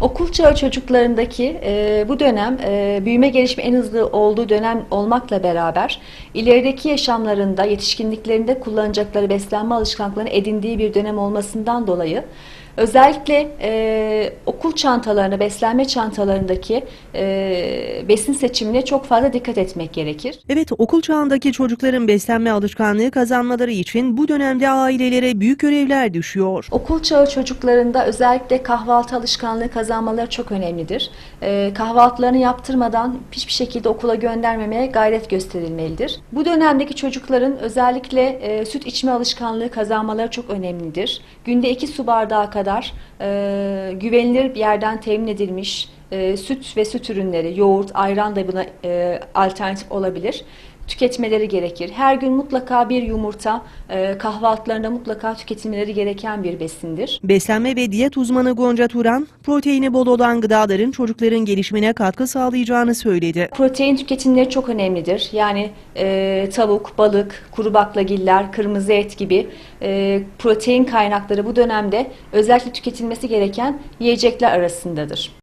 Okul çağı çocuklarındaki e, bu dönem e, büyüme gelişme en hızlı olduğu dönem olmakla beraber ilerideki yaşamlarında, yetişkinliklerinde kullanacakları beslenme alışkanlıklarını edindiği bir dönem olmasından dolayı özellikle e, okul çantalarına, beslenme çantalarındaki e, besin seçimine çok fazla dikkat etmek gerekir. Evet, okul çağındaki çocukların beslenme alışkanlığı kazanmaları için bu dönemde ailelere büyük görevler düşüyor. Okul çağı çocuklarında özellikle kahvaltı alışkanlığı kazanmaları çok önemlidir. Ee, kahvaltılarını yaptırmadan hiçbir şekilde okula göndermemeye gayret gösterilmelidir. Bu dönemdeki çocukların özellikle e, süt içme alışkanlığı kazanmaları çok önemlidir. Günde 2 su bardağı kadar e, güvenilir bir yerden temin edilmiş e, süt ve süt ürünleri, yoğurt, ayran da buna e, alternatif olabilir tüketmeleri gerekir. Her gün mutlaka bir yumurta e, kahvaltılarında mutlaka tüketilmeleri gereken bir besindir. Beslenme ve diyet uzmanı Gonca Turan, proteini bol olan gıdaların çocukların gelişimine katkı sağlayacağını söyledi. Protein tüketimleri çok önemlidir. Yani e, tavuk, balık, kuru baklagiller, kırmızı et gibi e, protein kaynakları bu dönemde özellikle tüketilmesi gereken yiyecekler arasındadır.